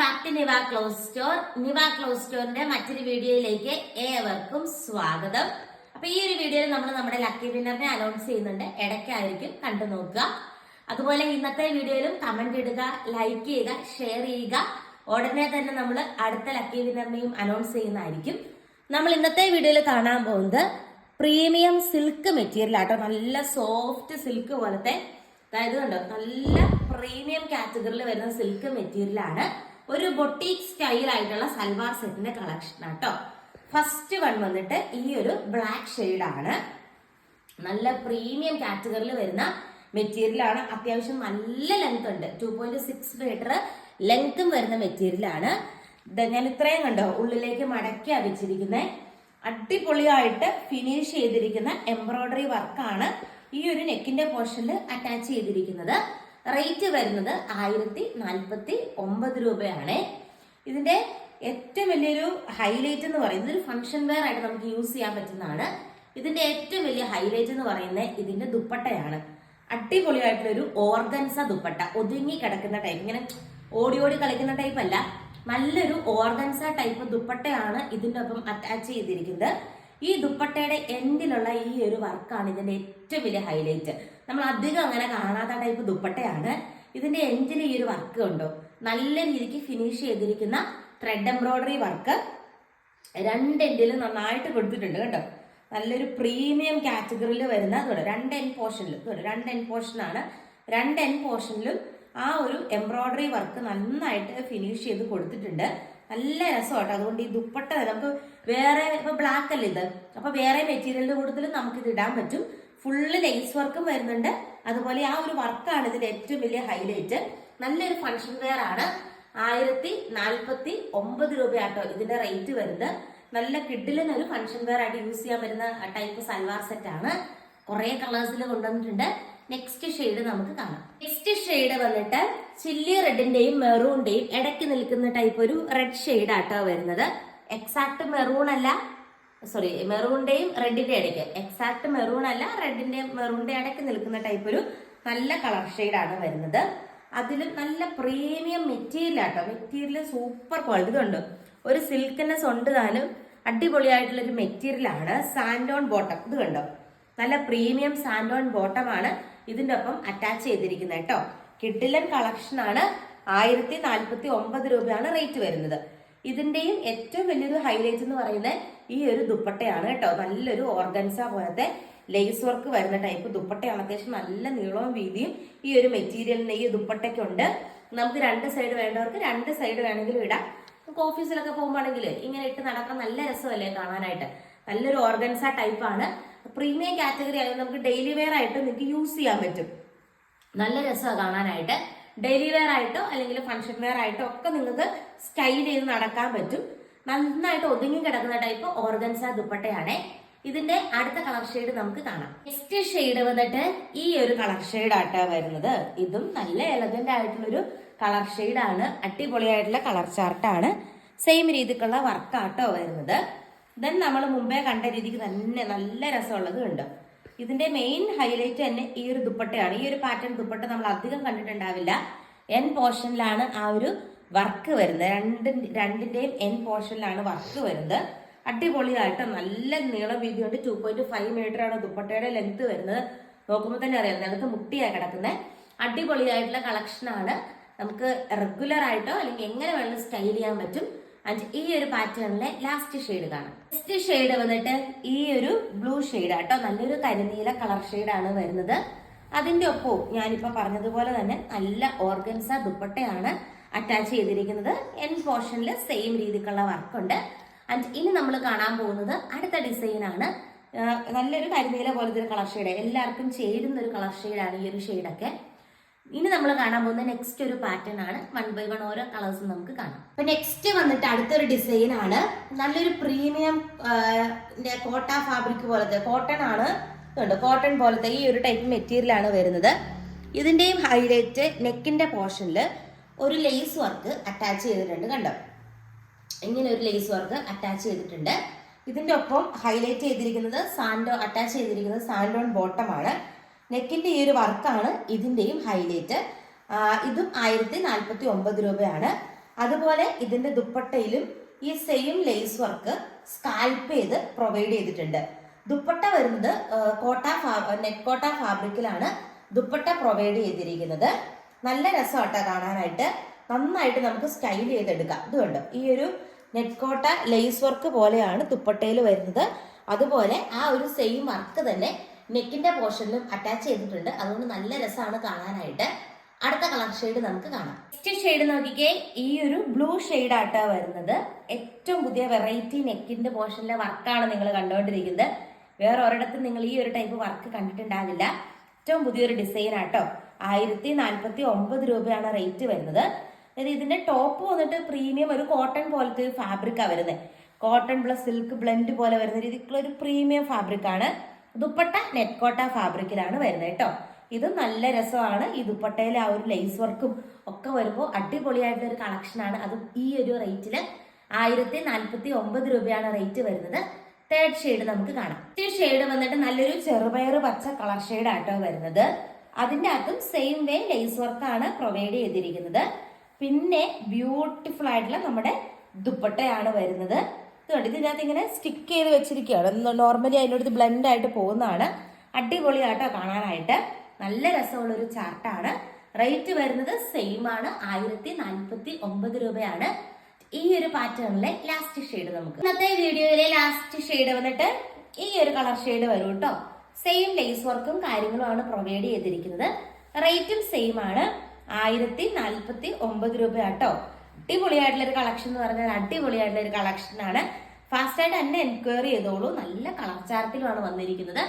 Back to Niva clothes store. Niva clothes സ്റ്റോറിന്റെ മറ്റൊരു വീഡിയോയിലേക്ക് ഏവർക്കും സ്വാഗതം. അപ്പൊ ഈ ഒരു വീഡിയോയിൽ നമ്മൾ നമ്മുടെ ലക്കി വിന്നറിനെ അനൗൺസ് ചെയ്യുന്നുണ്ട്. ഇടയ്ക്കായിരിക്കും കണ്ടു നോക്കുക. അതുപോലെ ഇന്നത്തെ വീഡിയോയിലും കമന്റ് ഇടുക ലൈക്ക് ചെയ്യുക ഷെയർ ചെയ്യുക. ഉടനെ തന്നെ നമ്മൾ അടുത്ത ലക്കി വിന്നറിനെയും അനൗൺസ് ചെയ്യുന്നതായിരിക്കും. നമ്മൾ ഇന്നത്തെ വീഡിയോയിൽ കാണാൻ പോകുന്നത് പ്രീമിയം സിൽക്ക് മെറ്റീരിയൽ ആട്ടോ. നല്ല സോഫ്റ്റ് സിൽക്ക് പോലത്തെ. അതായത് കണ്ടോ നല്ല പ്രീമിയം കാറ്റഗറിയിൽ വരുന്ന സിൽക്ക് മെറ്റീരിയൽ ആണ്. ഒരു ബൊട്ടീക് സ്റ്റൈൽ ആയിട്ടുള്ള സൽവാർ സെറ്റിന്റെ കളക്ഷൻ ആട്ടോ ഫസ്റ്റ് വൺ വന്നിട്ട് ഈ ഒരു ബ്ലാക്ക് ആണ്. നല്ല പ്രീമിയം കാറ്റഗറിയിൽ വരുന്ന മെറ്റീരിയലാണ് അത്യാവശ്യം നല്ല ലെങ്ത് ഉണ്ട്. ടു പോയിന്റ് സിക്സ് മീറ്റർ ലെങ്ത്തും വരുന്ന മെറ്റീരിയലാണ് ഞാൻ ഇത്രയും കണ്ടോ? ഉള്ളിലേക്ക് മടക്കി വെച്ചിരിക്കുന്നത് അടിപൊളിയായിട്ട് ഫിനിഷ് ചെയ്തിരിക്കുന്ന എംബ്രോയിഡറി വർക്കാണ് ഈ ഒരു നെക്കിന്റെ പോർഷനിൽ അറ്റാച്ച് ചെയ്തിരിക്കുന്നത്. റേറ്റ് വരുന്നത് ആയിരത്തി നാൽപ്പത്തി ഒമ്പത് രൂപയാണ്. ഇതിന്റെ ഏറ്റവും വലിയൊരു ഹൈലൈറ്റ് എന്ന് പറയുന്നത് ഒരു ഫംഗ്ഷൻ വെയർ ആയിട്ട് നമുക്ക് യൂസ് ചെയ്യാൻ പറ്റുന്നതാണ്. ഇതിന്റെ ഏറ്റവും വലിയ ഹൈലൈറ്റ് എന്ന് പറയുന്നത് ഇതിന്റെ ദുപ്പട്ടയാണ്. അടിപൊളിയായിട്ടുള്ള ഒരു ഓർഗൻസ ദുപ്പട്ട. ഒതുങ്ങി കിടക്കുന്ന ടൈപ്പ് ഇങ്ങനെ ഓടി ഓടി കളിക്കുന്ന ടൈപ്പ് അല്ല. നല്ലൊരു ഓർഗൻസ ടൈപ്പ് ദുപ്പട്ടയാണ് ഇതിന്റെ ഒപ്പം അറ്റാച്ച് ചെയ്തിരിക്കുന്നത്. ഈ ദുപ്പട്ടയുടെ എൻഡിലുള്ള ഈ ഒരു വർക്കാണ് ഇതിന്റെ ഏറ്റവും വലിയ ഹൈലൈറ്റ് നമ്മൾ അധികം അങ്ങനെ കാണാത്ത ടൈപ്പ് ദുപ്പട്ടയാണ്. ഇതിന്റെ എൻഡിൽ ഈ ഒരു വർക്ക് ഉണ്ടോ നല്ല രീതിക്ക് ഫിനിഷ് ചെയ്തിരിക്കുന്ന ത്രെഡ് എംബ്രോയിഡറി വർക്ക് രണ്ട് എൻഡിലും നന്നായിട്ട് കൊടുത്തിട്ടുണ്ട് കേട്ടോ. നല്ലൊരു പ്രീമിയം കാറ്റഗറിയിൽ വരുന്ന ഇതുണ്ട്. രണ്ട് എൻ പോർഷനിലും ഇതുണ്ട്. രണ്ട് എൻ പോർഷനാണ് രണ്ട് എൻ പോർഷനിലും ആ ഒരു എംബ്രോയിഡറി വർക്ക് നന്നായിട്ട് ഫിനിഷ് ചെയ്ത് കൊടുത്തിട്ടുണ്ട്. നല്ല രസമാട്ടോ അതുകൊണ്ട് ഈ ദുപ്പട്ട നമുക്ക് വേറെ ഇപ്പൊ ബ്ലാക്ക് അല്ലേ ഇത്? അപ്പൊ വേറെ മെറ്റീരിയലിന്റെ കൂടുതലും നമുക്ക് ഇത് ഇടാൻ പറ്റും. ഫുള്ള് ലേസ് വർക്കും വരുന്നുണ്ട്. അതുപോലെ ആ ഒരു വർക്കാണ് ഇതിന്റെ ഏറ്റവും വലിയ ഹൈലൈറ്റ് നല്ലൊരു ഫങ്ഷൻ വെയർ ആണ്. ആയിരത്തി നാൽപ്പത്തി ഒമ്പത് രൂപയാട്ടോ ഇതിന്റെ റേറ്റ് വരുന്നത്. നല്ല കിഡിലിന് ഒരു ഫങ്ഷൻ വെയർ ആയിട്ട് യൂസ് ചെയ്യാൻ പറ്റുന്ന ടൈപ്പ് സൽവാർ സെറ്റ് ആണ്. കുറെ കളേഴ്സിൽ കൊണ്ടുവന്നിട്ടുണ്ട്. നെക്സ്റ്റ് ഷെയ്ഡ് നമുക്ക് കാണാം. നെക്സ്റ്റ് ഷെയ്ഡ് വന്നിട്ട് ചില്ലി റെഡിന്റെയും മെറൂണിന്റെയും ഇടയ്ക്ക് നിൽക്കുന്ന ടൈപ്പ് ഒരു റെഡ് ഷെയ്ഡ് ആട്ടോ വരുന്നത്. എക്സാക്ട് മെറൂൺ അല്ല. സോറി മെറൂണിന്റെയും റെഡിന്റെ ഇടയ്ക്ക്. എക്സാക്ട് മെറൂൺ അല്ല റെഡിന്റെയും മെറൂണിന്റെ ഇടയ്ക്ക് നിൽക്കുന്ന ടൈപ്പ് ഒരു നല്ല കളർ ഷെയ്ഡാണ് വരുന്നത്. അതിലും നല്ല പ്രീമിയം മെറ്റീരിയൽ ആട്ടോ. മെറ്റീരിയൽ സൂപ്പർ ക്വാളിറ്റി ഉണ്ട്. ഒരു സിൽക്കിനെസ് ഉണ്ട് താനും അടിപൊളിയായിട്ടുള്ള ഒരു മെറ്റീരിയൽ ആണ്. സാൻഡോൺ ബോട്ടം ഇത് കണ്ടോ? നല്ല പ്രീമിയം സാൻഡോൺ ബോട്ടം ആണ് ഇതിന്റെ ഒപ്പം അറ്റാച്ച് ചെയ്തിരിക്കുന്നത് കേട്ടോ. കിഡിലൻ കളക്ഷൻ ആണ് ആയിരത്തി നാൽപ്പത്തി ഒമ്പത് രൂപയാണ് റേറ്റ് വരുന്നത്. ഇതിന്റെയും ഏറ്റവും വലിയൊരു ഹൈലൈറ്റ് എന്ന് പറയുന്നത് ഈ ഒരു ദുപ്പട്ടയാണ് കേട്ടോ. നല്ലൊരു ഓർഗൻസ പോലത്തെ ലേസ് വർക്ക് വരുന്ന ടൈപ്പ് ദുപ്പട്ടയാണ്. അത്യാവശ്യം നല്ല നീളവും വീതിയും ഈ ഒരു മെറ്റീരിയലിന് ഈ ദുപ്പട്ടയ്ക്കുണ്ട്. നമുക്ക് രണ്ട് സൈഡ് വേണ്ടവർക്ക് രണ്ട് സൈഡ് വേണമെങ്കിലും ഇടാം. നമുക്ക് ഓഫീസിലൊക്കെ പോകുമ്പോഴാണെങ്കിൽ ഇങ്ങനെ ഇട്ട് നടക്കാൻ നല്ല രസമല്ലേ കാണാനായിട്ട്. നല്ലൊരു ഓർഗൻസ ടൈപ്പാണ് പ്രീമിയം കാറ്റഗറി ആയതുകൊണ്ട് നമുക്ക് ഡെയിലി വെയർ ആയിട്ട് നിങ്ങൾക്ക് യൂസ് ചെയ്യാൻ പറ്റും. നല്ല രസമാണ് കാണാനായിട്ട്. ഡെയിലി വെയർ ആയിട്ടോ അല്ലെങ്കിൽ ഫംഗ്ഷൻ വെയർ ആയിട്ടോ ഒക്കെ നിങ്ങൾക്ക് സ്റ്റൈൽ ചെയ്ത് നടക്കാൻ പറ്റും. നന്നായിട്ട് ഒതുങ്ങി കിടക്കുന്ന ടൈപ്പ് ഓർഗൻസ ദുപ്പട്ടയാണ്. ഇതിന്റെ അടുത്ത കളർ ഷെയ്ഡ് നമുക്ക് കാണാം. നെക്സ്റ്റ് ഷെയ്ഡ് വന്നിട്ട് ഈ ഒരു കളർ ഷെയ്ഡ് ആട്ടാ വരുന്നത്. ഇതും നല്ല എലഗന്റ് ആയിട്ടുള്ളൊരു കളർ ഷെയ്ഡാണ് അടിപൊളിയായിട്ടുള്ള കളർ ചാർട്ടാണ് സെയിം രീതിക്കുള്ള വർക്കാട്ടോ വരുന്നത്. ദെൻ നമ്മൾ മുമ്പേ കണ്ട രീതിക്ക് തന്നെ നല്ല രസമുള്ളത് ഉണ്ട് ഇതിന്റെ മെയിൻ ഹൈലൈറ്റ് തന്നെ ഈ ഒരു ദുപ്പട്ടയാണ്. ഈ ഒരു പാറ്റേൺ ദുപ്പട്ട നമ്മൾ അധികം കണ്ടിട്ടുണ്ടാവില്ല. എൻ പോർഷനിലാണ് ആ ഒരു വർക്ക് വരുന്നത്. രണ്ട് രണ്ടിന്റെയും എൻ പോർഷനിലാണ് വർക്ക് വരുന്നത്. അടിപൊളിയായിട്ട് നല്ല നീളം വീതി കൊണ്ട് ടു പോയിന്റ് ഫൈവ് മീറ്റർ ആണ് ദുപ്പട്ടയുടെ ലെങ്ത് വരുന്നത്. നോക്കുമ്പോൾ തന്നെ അറിയാം നിലത്ത് മുട്ടിയായി കിടക്കുന്നത് അടിപൊളിയായിട്ടുള്ള കളക്ഷനാണ് നമുക്ക് റെഗുലർ ആയിട്ടോ അല്ലെങ്കിൽ എങ്ങനെ വേണമെങ്കിലും സ്റ്റൈൽ ചെയ്യാൻ പറ്റും. ആൻഡ് ഈ ഒരു പാറ്റേണിലെ ലാസ്റ്റ് ഷെയ്ഡ് കാണാം. ലാസ്റ്റ് ഷെയ്ഡ് വന്നിട്ട് ഈ ഒരു ബ്ലൂ ഷെയ്ഡ് ആട്ടോ നല്ലൊരു കരിനീല കളർ ഷെയ്ഡാണ് വരുന്നത്. അതിന്റെ ഒപ്പവും ഞാനിപ്പോ പറഞ്ഞതുപോലെ തന്നെ നല്ല ഓർഗൻസ ദുപ്പട്ടയാണ് അറ്റാച്ച് ചെയ്തിരിക്കുന്നത്. എൻ പോർഷനിൽ സെയിം രീതിക്കുള്ള വർക്കുണ്ട്. ആൻഡ് ഇനി നമ്മൾ കാണാൻ പോകുന്നത് അടുത്ത ഡിസൈൻ ആണ്. നല്ലൊരു കരിനീല പോലത്തെ ഒരു കളർ ഷെയ്ഡ് എല്ലാവർക്കും ചേരുന്ന ഒരു കളർ ഷെയ്ഡാണ് ഈ ഒരു ഷെയ്ഡൊക്കെ ഇനി നമ്മൾ കാണാൻ പോകുന്ന നെക്സ്റ്റ് ഒരു പാറ്റേൺ ആണ്. വൺ ബൈ വൺ ഓരോ കളേഴ്സും നമുക്ക് കാണാം. അപ്പൊ നെക്സ്റ്റ് വന്നിട്ട് അടുത്തൊരു ഡിസൈൻ ആണ്. നല്ലൊരു പ്രീമിയം കോട്ട ഫാബ്രിക് പോലത്തെ കോട്ടൺ ആണ്. ഉണ്ട് കോട്ടൺ പോലത്തെ ഈ ഒരു ടൈപ്പ് മെറ്റീരിയൽ ആണ് വരുന്നത്. ഇതിന്റെയും ഹൈലൈറ്റ് നെക്കിന്റെ പോർഷനിൽ ഒരു ലേസ് വർക്ക് അറ്റാച്ച് ചെയ്തിട്ടുണ്ട് കണ്ടോ? ഇങ്ങനെ ഒരു ലേസ് വർക്ക് അറ്റാച്ച് ചെയ്തിട്ടുണ്ട്. ഇതിന്റെ ഒപ്പം ഹൈലൈറ്റ് ചെയ്തിരിക്കുന്നത് സാൻഡോ അറ്റാച്ച് ചെയ്തിരിക്കുന്നത് സാൻഡോൺ ബോട്ടം ആണ് നെക്കിന്റെ ഈ ഒരു വർക്കാണ് ഇതിന്റെയും ഹൈലൈറ്റ്. ഇതും ആയിരത്തി നാൽപ്പത്തി ഒമ്പത് രൂപയാണ്. അതുപോലെ ഇതിന്റെ ദുപ്പട്ടയിലും ഈ സെയിം ലേസ് വർക്ക് സ്കാൽപ്പ് ചെയ്ത് പ്രൊവൈഡ് ചെയ്തിട്ടുണ്ട്. ദുപ്പട്ട വരുന്നത് കോട്ട നെറ്റ് കോട്ട ഫാബ്രിക്കിലാണ് ദുപ്പട്ട പ്രൊവൈഡ് ചെയ്തിരിക്കുന്നത്. നല്ല രസമാട്ടോ കാണാനായിട്ട്. നന്നായിട്ട് നമുക്ക് സ്റ്റൈൽ ചെയ്തെടുക്കാം. ഇതുകൊണ്ട് കണ്ടോ? ഈ ഒരു നെറ്റ് കോട്ട ലേസ് വർക്ക് പോലെയാണ് ദുപ്പട്ടയിൽ വരുന്നത്. അതുപോലെ ആ ഒരു സെയിം വർക്ക് തന്നെ നെക്കിന്റെ പോർഷനിലും അറ്റാച്ച് ചെയ്തിട്ടുണ്ട്. അതുകൊണ്ട് നല്ല രസമാണ് കാണാനായിട്ട്. അടുത്ത കളർ ഷെയ്ഡ് നമുക്ക് കാണാം. നെക്സ്റ്റ് ഷെയ്ഡ് നോക്കിക്കേ ഈ ഒരു ബ്ലൂ ഷെയ്ഡ് വരുന്നത്. ഏറ്റവും പുതിയ വെറൈറ്റി നെക്കിന്റെ പോർഷനിലെ വർക്കാണ് നിങ്ങൾ കണ്ടുകൊണ്ടിരിക്കുന്നത് വേറെ ഒരിടത്തും നിങ്ങൾ ഈ ഒരു ടൈപ്പ് വർക്ക് കണ്ടിട്ടുണ്ടാവില്ല. ഏറ്റവും പുതിയൊരു ഡിസൈൻ ആട്ടോ. ആയിരത്തി നാൽപ്പത്തി ഒമ്പത് രൂപയാണ് റേറ്റ് വരുന്നത്. അതായത് ഇതിന്റെ ടോപ്പ് വന്നിട്ട് പ്രീമിയം ഒരു കോട്ടൺ പോലത്തെ ഒരു ഫാബ്രിക്കാണ് വരുന്നത് കോട്ടൺ പ്ലസ് സിൽക്ക് ബ്ലെൻഡ് പോലെ വരുന്ന രീതിക്കുള്ള ഒരു പ്രീമിയം ഫാബ്രിക് ആണ്. ദുപ്പട്ട നെറ്റ് കോട്ട ഫാബ്രിക്കിലാണ് വരുന്നത് കേട്ടോ. ഇത് നല്ല രസമാണ്. ഈ ദുപ്പട്ടയിലെ ആ ഒരു ലേസ് വർക്കും ഒക്കെ വരുമ്പോൾ അടിപൊളിയായിട്ടുള്ള ഒരു കളക്ഷനാണ് അതും ഈ ഒരു റേറ്റിൽ ആയിരത്തി നാൽപ്പത്തി ഒമ്പത് രൂപയാണ് റേറ്റ് വരുന്നത്. തേർഡ് ഷെയ്ഡ് നമുക്ക് കാണാം. ഈ ഷെയ്ഡ് വന്നിട്ട് നല്ലൊരു ചെറുപയർ പച്ച കളർ ഷെയ്ഡ് ആട്ടോ വരുന്നത്. അതിന്റെ അകത്തും സെയിം വേ ലേസ് വർക്കാണ് പ്രൊവൈഡ് ചെയ്തിരിക്കുന്നത്. പിന്നെ ബ്യൂട്ടിഫുൾ ആയിട്ടുള്ള നമ്മുടെ ദുപ്പട്ടയാണ് വരുന്നത്. ഇത് കണ്ടോ ഇതിനകത്ത് ഇങ്ങനെ സ്റ്റിക്ക് ചെയ്ത് വെച്ചിരിക്കുകയാണ്. നോർമലി അതിനോട് ബ്ലെൻഡ് ആയിട്ട് പോകുന്നതാണ്. അടിപൊളിയാട്ടോ കാണാനായിട്ട്. നല്ല രസമുള്ള ഒരു ചാർട്ടാണ്. റേറ്റ് വരുന്നത് സെയിം ആണ്. ആയിരത്തി നാൽപ്പത്തി ഒമ്പത് രൂപയാണ്. ഈ ഒരു പാറ്റേണിലെ ലാസ്റ്റ് ഷെയ്ഡ് നമുക്ക്. ഇന്നത്തെ വീഡിയോയിലെ ലാസ്റ്റ് ഷെയ്ഡ് വന്നിട്ട് ഈ ഒരു കളർ ഷെയ്ഡ് വരും കേട്ടോ സെയിം ലേസ് വർക്കും കാര്യങ്ങളുമാണ് പ്രൊവൈഡ് ചെയ്തിരിക്കുന്നത്. റേറ്റും സെയിം ആണ്. ആയിരത്തി നാൽപ്പത്തി ഒമ്പത് രൂപ കേട്ടോ അടിപൊളിയായിട്ടുള്ള ഒരു കളക്ഷൻ എന്ന് പറഞ്ഞാൽ അടിപൊളിയായിട്ടുള്ള ഒരു കളക്ഷൻ ആണ്. ഫാസ്റ്റ് ആയിട്ട് എന്നെ എൻക്വയറി ചെയ്തോളൂ. നല്ല കളർ ചാർട്ടിലുമാണ് വന്നിരിക്കുന്നത്.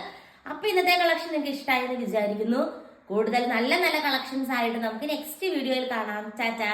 അപ്പോൾ ഇന്നത്തെ കളക്ഷൻ നിങ്ങൾക്ക് ഇഷ്ടമായെന്ന് വിചാരിക്കുന്നു. കൂടുതൽ നല്ല നല്ല കളക്ഷൻസ് ആയിട്ട് നമുക്ക് നെക്സ്റ്റ് വീഡിയോയിൽ കാണാം. ടാറ്റാ.